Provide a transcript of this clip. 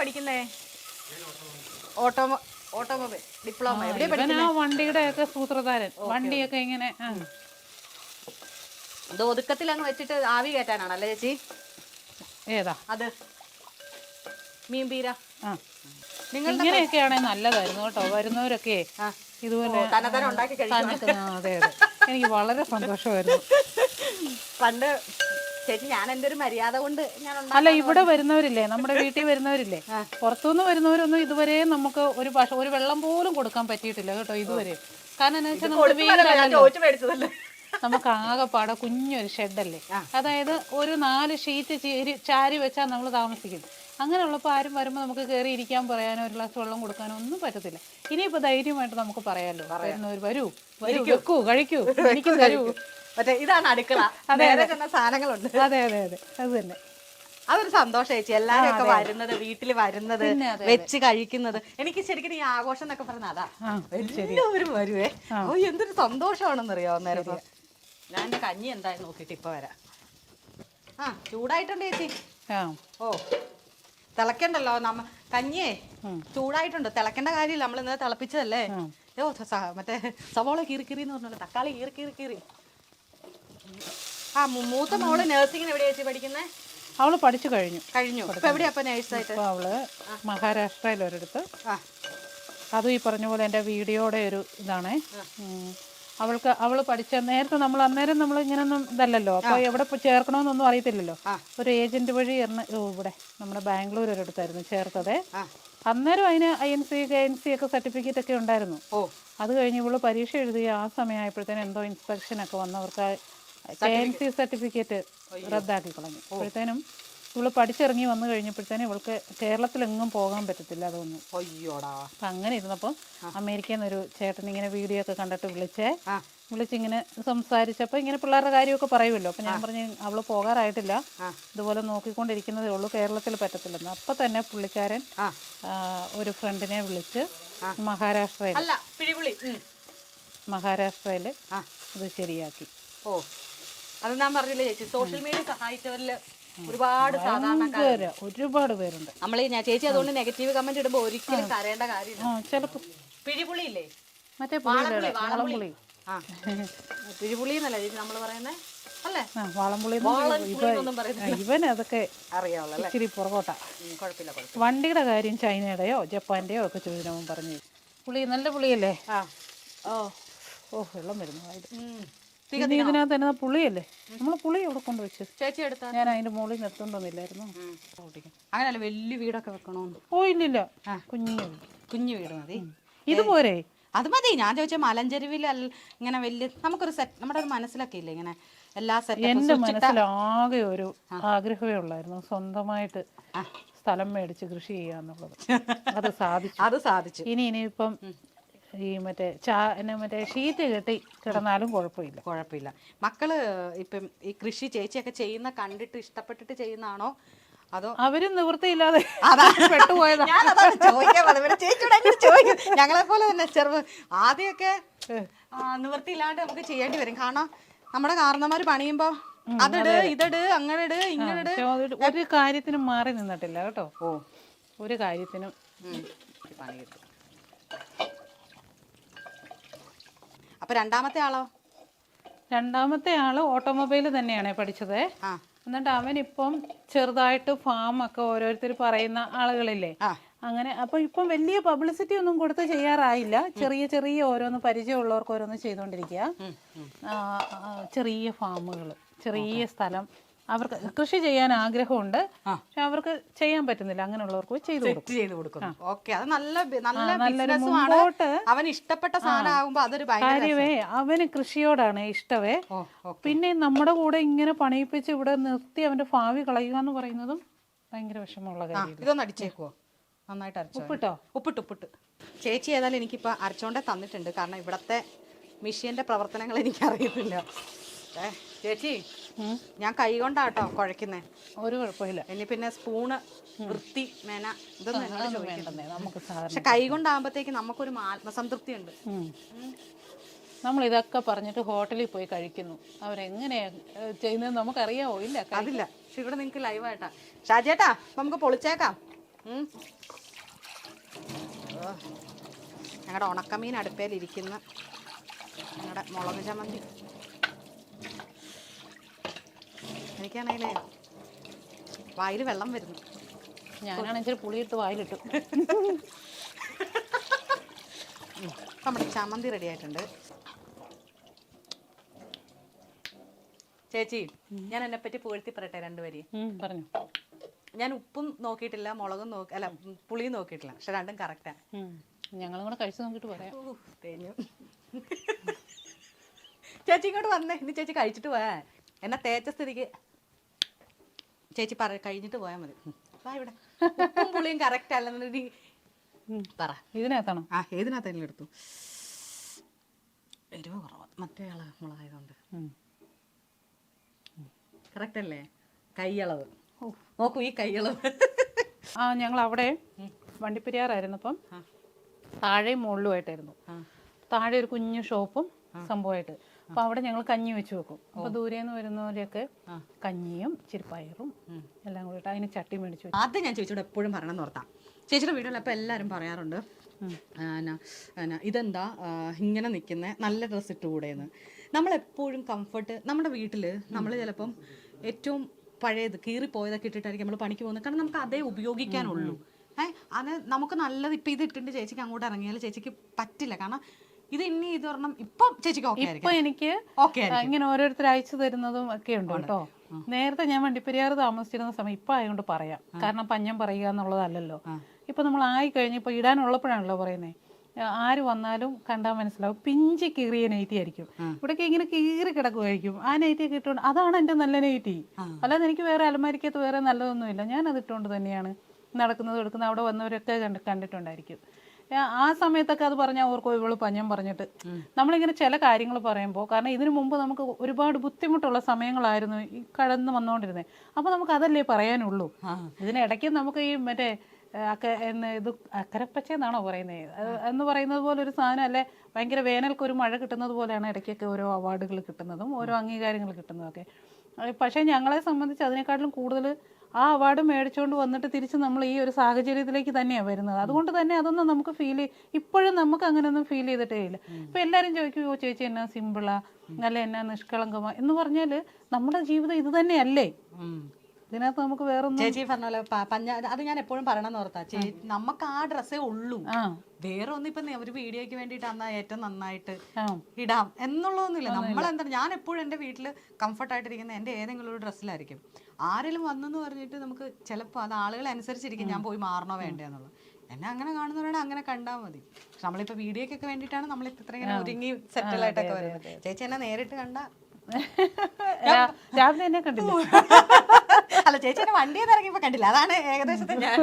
പഠിക്കുന്നേ? ഓട്ടോമോ automobile diploma. പഠിക്കുന്നത് ആ വണ്ടിയുടെ ഒക്കെ സൂത്രധാരൻ. വണ്ടിയൊക്കെ ഇങ്ങനെ. ഇത് ഒതുക്കത്തിൽ അങ്ങ് വെച്ചിട്ട് ആവി കയറ്റാനാണല്ലേ ചേച്ചി? ഏതാ? അത്. മീൻ പീര നിങ്ങൾ ഇങ്ങനെയൊക്കെയാണെങ്കിൽ നല്ലതായിരുന്നു കേട്ടോ. വരുന്നവരൊക്കെ ഇതുപോലെ അതെ അതെ. എനിക്ക് വളരെ സന്തോഷമായിരുന്നു. പണ്ട് ചേച്ചി ഞാൻ എന്റെ ഒരു മര്യാദ കൊണ്ട് ഞാൻ ഉണ്ടാ- അല്ല ഇവിടെ വരുന്നവരില്ലേ? നമ്മുടെ വീട്ടിൽ വരുന്നവരില്ലേ? പുറത്തുനിന്ന് വരുന്നവരൊന്നും ഇതുവരെ നമുക്ക് ഒരു ഭക്ഷ ഒരു വെള്ളം പോലും കൊടുക്കാൻ പറ്റിയിട്ടില്ല കേട്ടോ ഇതുവരെ. കാരണം എന്താ വെച്ചാൽ നമുക്ക് ഞാൻ ചോദിച്ചു മേടിച്ചതല്ലേ? നമുക്ക് ആകെപ്പാടെ കുഞ്ഞൊരു ഷെഡല്ലേ? അതായത് ഒരു നാല് ഷീറ്റ് ചീരി ചാരി വെച്ചാൽ നമ്മൾ താമസിക്കും. അങ്ങനെയുള്ളപ്പോൾ ആരും വരുമ്പോൾ നമുക്ക് കയറി ഇരിക്കാൻ പറയാനോ ഒരു ഗ്ലാസ് വെള്ളം കൊടുക്കാനോ ഒന്നും പറ്റത്തില്ല. ഇനിയിപ്പോൾ ധൈര്യമായിട്ട് നമുക്ക് പറയാമല്ലോ വരുന്നവർ വരൂ. വരൂ വെക്കൂ കഴിക്കൂ എനിക്ക് തരൂ. മറ്റേ ഇതാണ് അടുക്കള. നേരെ ചെന്ന സാധനങ്ങളുണ്ട്. അതെ അതെ അതെ. അത് തന്നെ. അതൊരു സന്തോഷം ചേച്ചി. എല്ലാരും ഒക്കെ വരുന്നത് വീട്ടിൽ വരുന്നത് വെച്ച് കഴിക്കുന്നത്. എനിക്ക് ശരിക്കും ഈ ആഘോഷം എന്നൊക്കെ പറഞ്ഞ അതാ. എല്ലാവരും വരുവേ. ഓ എന്തൊരു സന്തോഷമാണെന്ന് അറിയോ അന്നേരം ഞാൻ കഞ്ഞി എന്തായാലും നോക്കിട്ട് ഇപ്പൊ വരാം. ആ ചൂടായിട്ടുണ്ട് ചേച്ചി? ഓ തിളക്കണ്ടല്ലോ. നമ്മ കഞ്ഞിയേ ചൂടായിട്ടുണ്ട്. തിളക്കേണ്ട കാര്യമില്ല. നമ്മൾ ഇന്നലെ തിളപ്പിച്ചതല്ലേ? ഓ മറ്റേ സവോള കീറി കീറി എന്ന് പറഞ്ഞല്ലോ. തക്കാളി കീറി കീറി കീറി. ആ മൂത്ത മോൾ നഴ്സിംഗിന് എവിടെയാ ചേച്ചി പഠിക്കുന്നേ? അവൾ പഠിച്ചു കഴിഞ്ഞു. കഴിഞ്ഞു. ഇപ്പൊ എവിടെയാ അപ്പൊ നേഴ്സായിട്ട് അപ്പോൾ അവൾ മഹാരാഷ്ട്രയിൽ ഒരിടത്ത്. അതും ഈ പറഞ്ഞ പോലെ എന്റെ വീഡിയോയുടെ ഒരു ഇതാണേ. അവൾക്ക് അവൾ പഠിച്ച നേരത്തെ നമ്മൾ അന്നേരം നമ്മൾ ഇങ്ങനൊന്നും ഇതല്ലല്ലോ. അപ്പോൾ എവിടെ ചേർക്കണമെന്നൊന്നും അറിയത്തില്ലല്ലോ. ഒരു ഏജന്റ് വഴി എറണ ഇവിടെ നമ്മുടെ ബാംഗ്ലൂർ ഒരിടത്തായിരുന്നു ചേർത്തത്. അന്നേരം അതിന് I N C K N C ഒക്കെ സർട്ടിഫിക്കറ്റ് ഒക്കെ ഉണ്ടായിരുന്നു. അത് കഴിഞ്ഞ് ഇവൾ പരീക്ഷ എഴുതി ആ സമയമായപ്പോഴത്തേനും എന്തോ ഇൻസ്പെക്ഷൻ ഒക്കെ വന്നവർക്ക് കെ എൻ സി സർട്ടിഫിക്കറ്റ് റദ്ദാക്കി കളഞ്ഞു. അപ്പോഴത്തേനും ഇവൾ പഠിച്ചിറങ്ങി വന്നു കഴിഞ്ഞപ്പോഴത്തേനും ഇവൾക്ക് കേരളത്തിലെങ്ങും പോകാൻ പറ്റത്തില്ല അതൊന്നും. അയ്യോടാ. അപ്പം അങ്ങനെ ഇരുന്നപ്പോൾ അമേരിക്കയിൽ നിന്നൊരു ചേട്ടൻ ഇങ്ങനെ വീഡിയോ ഒക്കെ കണ്ടിട്ട് വിളിച്ചേ. വിളിച്ചിങ്ങനെ സംസാരിച്ചപ്പോൾ ഇങ്ങനെ പിള്ളേരുടെ കാര്യമൊക്കെ പറയുമല്ലോ. അപ്പം ഞാൻ പറഞ്ഞു അവൾ പോകാറായിട്ടില്ല. ഇതുപോലെ നോക്കിക്കൊണ്ടിരിക്കുന്നതേ ഉള്ളൂ കേരളത്തിൽ പറ്റത്തില്ലെന്ന്. അപ്പം തന്നെ പുള്ളിക്കാരൻ ഒരു ഫ്രണ്ടിനെ വിളിച്ച് മഹാരാഷ്ട്രയിൽ മഹാരാഷ്ട്രയിൽ. മഹാരാഷ്ട്രയിൽ ഇത് ശരിയാക്കി. ഓ. അത് ഞാൻ പറഞ്ഞില്ല ചേച്ചി സോഷ്യൽ മീഡിയ സഹായിച്ചവരിൽ ഒരുപാട് സാധാരണക്കാർ ഒരുപാട് പേരുണ്ട്. നമ്മൾ ഞാൻ ചേച്ചി അതുകൊണ്ട് നെഗറ്റീവ് കമന്റ് ഇടുമ്പോ ഒരിക്കലും കരയേണ്ട കാര്യമില്ല. ചിലപ്പോൾ പിഴിപുളി ഇല്ലേ മറ്റേ വാളംപുളി ആ. പിഴിപുളി എന്നല്ല ചേച്ചി നമ്മൾ പറയുന്നേ? അല്ലേ? വാളംപുളി ഇവൻ അതൊക്കെ അറിയാവുള്ള ഇച്ചിരി പുറകോട്ടാ. വണ്ടിയുടെ കാര്യം ചൈനയുടെയോ ജപ്പാന്റെയോ ഒക്കെ ചോദിച്ചു പറഞ്ഞു പുളി നല്ല പുളിയല്ലേ? ആ. ഓ ഓ വെള്ളം വരുന്നു. വായിൽ. ഉം. ഇതിനകത്ത് തന്നെ പുളിയല്ലേ? നമ്മൾ പുളി എവിടെ കൊണ്ട് വെച്ച് ചേച്ചി എടുത്താ? ഞാൻ അതിന്റെ മുകളിൽ നിർത്തുണ്ടോന്നില്ലായിരുന്നു അങ്ങനെയല്ല വലിയ വീടൊക്കെ വെക്കണോന്ന്. ഓ ഇല്ലില്ല. കുഞ്ഞു വീട്. കുഞ്ഞു വീട് മതി. ഇത് പോരെ? അത് മതി. ഞാൻ ചോദിച്ച മലഞ്ചെരുവിൽ ഇങ്ങനെ വലിയ നമുക്കൊരു സെറ്റ് നമ്മുടെ ഒരു മനസ്സിലൊക്കെ ഇല്ലേ ഇങ്ങനെ എല്ലാ എന്റെ മനസ്സിലാകെ ഒരു ആഗ്രഹമേ ഉള്ളായിരുന്നു. സ്വന്തമായിട്ട് സ്ഥലം മേടിച്ച് കൃഷി ചെയ്യാന്നുള്ളത്. അത് സാധിച്ചു. അത് സാധിച്ചു. ഇനി ഇനിയിപ്പം ഈ മറ്റേ ചാ എന്നെ മറ്റേ ഷീറ്റ് കെട്ടി കിടന്നാലും കുഴപ്പമില്ല. കുഴപ്പമില്ല. മക്കൾ ഇപ്പം ഈ കൃഷി ചേച്ചിയൊക്കെ ചെയ്യുന്ന കണ്ടിട്ട് ഇഷ്ടപ്പെട്ടിട്ട് ചെയ്യുന്നതാണോ? അതോ അവരും നിവൃത്തിയില്ലാതെ. പെട്ടുപോയതാ. ഞങ്ങളെ പോലെ തന്നെ ചെറു ആദ്യമൊക്കെ നിവൃത്തിയില്ലാണ്ട് നമുക്ക് ചെയ്യേണ്ടി വരും. കാരണം നമ്മുടെ കാരണന്മാര് പണിയുമ്പോ അതിട് ഇതെട് അങ്ങനെ ഇട് ഇങ്ങനെ ഒരു- കാര്യത്തിനും മാറി നിന്നിട്ടില്ല കേട്ടോ. ഓ. ഒരു കാര്യത്തിനും പണിയെടുക്കും പണി കിട്ടും. അപ്പൊ രണ്ടാമത്തെ ആളോ? രണ്ടാമത്തെ ആൾ ഓട്ടോമൊബൈൽ തന്നെയാണ് പഠിച്ചത്. എന്നിട്ട് അവൻ ഇപ്പം ചെറുതായിട്ട് ഫാം ഒക്കെ ഓരോരുത്തർ പറയുന്ന ആളുകളില്ലേ. അങ്ങനെ അപ്പൊ ഇപ്പം വലിയ പബ്ലിസിറ്റി ഒന്നും കൊടുത്ത് ചെയ്യാറായില്ല. ചെറിയ ചെറിയ ഓരോന്ന് പരിചയമുള്ളവർക്ക് ഓരോന്ന് ചെയ്തുകൊണ്ടിരിക്കുക ആ, ചെറിയ ഫാമുകൾ ചെറിയ സ്ഥലം. അവർക്ക് കൃഷി ചെയ്യാൻ ആഗ്രഹമുണ്ട്. പക്ഷെ അവർക്ക് ചെയ്യാൻ പറ്റുന്നില്ല. അങ്ങനെയുള്ളവർക്ക് ചെയ്തു കൊടുക്കും. ചെയ്ത് ഓക്കെ അത് നല്ല നല്ല നല്ലൊരു ബിസിനസ്സും ആണ് മുമ്പോട്ട് അവൻ ഇഷ്ടപ്പെട്ട സാധനം അതൊരു കാര്യമേ അവന് കൃഷിയോടാണ് ഇഷ്ടവേ. പിന്നെ നമ്മുടെ കൂടെ ഇങ്ങനെ പണിയിപ്പിച്ച് ഇവിടെ നിർത്തി അവന്റെ ഭാവി കളയുക എന്ന് പറയുന്നതും ഭയങ്കര വിഷമമുള്ള കാര്യം ഇതൊന്ന് അടിച്ചേക്കുവോ? നന്നായിട്ട് അരച്ചോ ഉപ്പിട്ടോ? ഉപ്പിട്ട് ഉപ്പിട്ട്. ചേച്ചി ഏതായാലും എനിക്കിപ്പോൾ അരച്ചോണ്ടേ തന്നിട്ടുണ്ട്. കാരണം ഇവിടത്തെ മെഷീന്റെ പ്രവർത്തനങ്ങൾ എനിക്ക് അറിയത്തില്ല ഏ, ചേച്ചി. ഞാൻ കൈ കൊണ്ടാട്ടോ കുഴക്കുന്നേ ഒരു കുഴപ്പമില്ല. ഇനി പിന്നെ സ്പൂണ് വൃത്തി മേന ഇതൊന്നും എന്നോട് നമുക്ക് പക്ഷെ കൈ കൊണ്ടാകുമ്പോഴത്തേക്ക് നമുക്കൊരു ആത്മസംതൃപ്തി ഉണ്ട് നമ്മൾ ഇതൊക്കെ പറഞ്ഞിട്ട് ഹോട്ടലിൽ പോയി കഴിക്കുന്നു. അവരെങ്ങനെയാ ചെയ്യുന്നത് നമുക്കറിയാവോ? ഇല്ല അതില്ല. പക്ഷെ ഇവിടെ നിങ്ങൾക്ക് ലൈവായിട്ടാ. ഷാജേട്ടാ നമുക്ക് പൊളിച്ചേക്കാം. ഞങ്ങളുടെ ഉണക്കമീൻ അടുപ്പേലിരിക്കുന്ന. ഞങ്ങളുടെ മുളക് ചമ്മന്തി. എനിക്കാണെങ്കിലേ വായിൽ വെള്ളം വരുന്നു. ഞാനാണെങ്കിൽ പുളിയിട്ട് വായിലിട്ടു. നമ്മുടെ ചമ്മന്തി റെഡി ആയിട്ടുണ്ട്. ചേച്ചി ഞാൻ എന്നെ പറ്റി പുകഴ്ത്തി പറയട്ടെ രണ്ടുപേരെയും. വരി പറഞ്ഞു. ഞാൻ ഉപ്പും നോക്കിയിട്ടില്ല മുളകും നോക്കി അല്ല പുളിയും നോക്കിയിട്ടില്ല പക്ഷെ രണ്ടും കറക്റ്റാ ഞങ്ങളും കൂടെ കഴിച്ചു നോക്കിട്ട് പറയാം. തേഞ്ഞു. ചേച്ചി ഇങ്ങോട്ട് വന്നേ. ഇനി ചേച്ചി കഴിച്ചിട്ട് പോയാ എന്നെ തേച്ച സ്ഥിതിക്ക് ചേച്ചി പറ കഴിഞ്ഞിട്ട് പോയാൽ മതി. വാ ഇവിടെ. ഉപ്പും പുളിയും കറക്റ്റ് അല്ലെന്നുണ്ടെങ്കിൽ. പറ. ഇതിനകത്താണോ? ആ ഏതിനകത്തെങ്കിലും എടുത്തു. എരിവ് കുറവ്. മറ്റേ ആൾ മുളകായതുകൊണ്ട്. കറക്റ്റ് അല്ലേ? കൈയളവ്. നോക്കൂ ഈ കൈയളവ്. ആ ഞങ്ങൾ അവിടെ വണ്ടിപ്പെരിയാറായിരുന്നപ്പം താഴെയും മുകളിലുമായിട്ടായിരുന്നു. ആ. താഴെ ഒരു കുഞ്ഞു ഷോപ്പും സംഭവമായിട്ട്. അപ്പൊ അവിടെ ഞങ്ങൾ കഞ്ഞി വെച്ച് വെക്കും. അപ്പൊ ദൂരേന്ന് വരുന്നവരെയൊക്കെ കഞ്ഞിയും ചിരിപ്പയറും എല്ലാം കൂടി അതിന് ചട്ടി മേടിച്ചു അത് ഞാൻ ചേച്ചിയോട് എപ്പോഴും പറയണം എന്ന് ഓർത്താം. ചേച്ചിയുടെ വീടുകളിൽ അപ്പോൾ എല്ലാവരും പറയാറുണ്ട് ഇതെന്താ ഇങ്ങനെ നിൽക്കുന്ന നല്ല ഡ്രസ്സ് ഇട്ടുകൂടെയെന്ന് നമ്മളെപ്പോഴും കംഫർട്ട് നമ്മുടെ വീട്ടിൽ നമ്മൾ ചിലപ്പം ഏറ്റവും പഴയത് കീറിപ്പോയതൊക്കെ ഇട്ടിട്ടായിരിക്കും നമ്മൾ പണിക്ക് പോകുന്നത് കാരണം നമുക്ക് അതേ ഉപയോഗിക്കാനുള്ളൂ. ഏഹ് അത് നമുക്ക് നല്ലത് ഇപ്പം ഇത് ഇട്ടിട്ട് ചേച്ചിക്ക് അങ്ങോട്ട് ഇറങ്ങിയാൽ ചേച്ചിക്ക് പറ്റില്ല. കാരണം ഇത് ഇനി ഇത് പറഞ്ഞാൽ ഇപ്പം ചേച്ചിക്ക് ഓക്കെ ഇപ്പൊ എനിക്ക് ഇങ്ങനെ ഓരോരുത്തർ അയച്ചു തരുന്നതും ഒക്കെ ഉണ്ട് കേട്ടോ. നേരത്തെ ഞാൻ വണ്ടിപ്പെരിയാറ് താമസിച്ചിരുന്ന സമയം ഇപ്പൊ ആയതുകൊണ്ട് പറയാം. കാരണം പഞ്ഞം പറയുക എന്നുള്ളതല്ലല്ലോ. ഇപ്പൊ നമ്മൾ ആയി കഴിഞ്ഞപ്പോ ഇടാനുള്ളപ്പോഴാണല്ലോ പറയുന്നേ. ആ, ആര് വന്നാലും കണ്ടാൽ മനസ്സിലാവും. പിഞ്ചി കീറിയ നൈറ്റി ആയിരിക്കും. ഇവിടേക്ക് ഇങ്ങനെ കീറി കിടക്കുമായിരിക്കും ആ നൈറ്റി ഒക്കെ ഇട്ടുകൊണ്ട് അതാണ് എന്റെ നല്ല നൈറ്റി അല്ലാതെ എനിക്ക് വേറെ അലമാരിക്കകത്ത് വേറെ നല്ലതൊന്നുമില്ല. ഞാൻ അത് ഇട്ടുകൊണ്ട് തന്നെയാണ് നടക്കുന്നത് എടുക്കുന്നത്. അവിടെ വന്നവരൊക്കെ കണ്ട് കണ്ടിട്ടുണ്ടായിരിക്കും. ആ- സമയത്തൊക്കെ അത് പറഞ്ഞാൽ ഓർക്കോ ഇവൾ പഞ്ഞം പറഞ്ഞിട്ട്. നമ്മളിങ്ങനെ ചില കാര്യങ്ങൾ പറയുമ്പോൾ കാരണം ഇതിനു മുമ്പ് നമുക്ക് ഒരുപാട് ബുദ്ധിമുട്ടുള്ള സമയങ്ങളായിരുന്നു ഈ കടന്ന് വന്നുകൊണ്ടിരുന്നത് അപ്പോൾ നമുക്ക് അതല്ലേ പറയാനുള്ളൂ ഇതിനിടയ്ക്ക് നമുക്ക് ഈ മറ്റേ എന്ന് ഇത് അക്കരപ്പച്ച എന്നാണോ പറയുന്നത് എന്ന് പറയുന്നത് പോലെ ഒരു സാധനം അല്ലെ? ഭയങ്കര വേനൽക്ക് ഒരു മഴ കിട്ടുന്നത് പോലെയാണ് ഇടയ്ക്കൊക്കെ ഓരോ അവാർഡുകൾ കിട്ടുന്നതും ഓരോ അംഗീകാരങ്ങൾ കിട്ടുന്നതൊക്കെ. പക്ഷേ ഞങ്ങളെ സംബന്ധിച്ച് അതിനെക്കാട്ടിലും കൂടുതൽ ആ അവാർഡ് മേടിച്ചുകൊണ്ട് വന്നിട്ട് തിരിച്ച് നമ്മൾ ഈ ഒരു സാഹചര്യത്തിലേക്ക് തന്നെയാണ് വരുന്നത്. അതുകൊണ്ട് തന്നെ അതൊന്നും നമുക്ക് ഫീൽ ഇപ്പോഴും നമുക്ക് അങ്ങനെയൊന്നും ഫീൽ ചെയ്തിട്ടേ ഇല്ല. ഇപ്പം എല്ലാവരും ചോദിക്കും ഓ ചേച്ചി എന്നാ സിമ്പിളാ അല്ല എന്നാ നിഷ്കളങ്കമാ? എന്ന് പറഞ്ഞാൽ നമ്മുടെ ജീവിതം ഇത് തന്നെയല്ലേ? ഇതിനകത്ത് നമുക്ക് വേറൊന്നും ചേച്ചി പറഞ്ഞ പോലെ പ- പഞ്ഞ അത് ഞാൻ എപ്പോഴും പറയണമെന്ന് ഓർത്താ. ചേച്ചി നമുക്ക് ആ ഡ്രസ്സേ ഉള്ളൂ. വേറെ ഒന്നും ഇപ്പൊ ഒരു വീഡിയോക്ക് വേണ്ടിട്ട് അന്നാ ഏറ്റവും നന്നായിട്ട് ഇടാം എന്നുള്ളതൊന്നുമില്ല. നമ്മൾ എന്താ ഞാൻ എപ്പോഴും എന്റെ വീട്ടിൽ കംഫർട്ട് ആയിട്ടിരിക്കുന്ന എന്റെ ഏതെങ്കിലും ഒരു ഡ്രസ്സിലായിരിക്കും ആരെങ്കിലും വന്നെന്ന് പറഞ്ഞിട്ട് നമുക്ക് ചിലപ്പോൾ അത് ആളുകളെ അനുസരിച്ചിരിക്കും ഞാൻ പോയി മാറണോ വേണ്ടേ എന്നുള്ളത്. എന്നെ അങ്ങനെ കാണുന്നവരോട് അങ്ങനെ കണ്ടാൽ മതി. പക്ഷെ നമ്മളിപ്പോൾ വീഡിയോക്കൊക്കെ വേണ്ടിയിട്ടാണ് നമ്മൾ ഇത്ര ഇങ്ങനെ ഒരുങ്ങി സെറ്റിൽ ആയിട്ടൊക്കെ വരുന്നത്. ചേച്ചി എന്നെ നേരിട്ട് കണ്ട രാവിലെ എന്നെ കണ്ടില്ല? അല്ല ചേച്ചി എന്റെ വണ്ടിയിൽ നിന്ന് ഇറങ്ങിയപ്പോ കണ്ടില്ല. അതാണ് ഏകദേശത്തെ ഞാൻ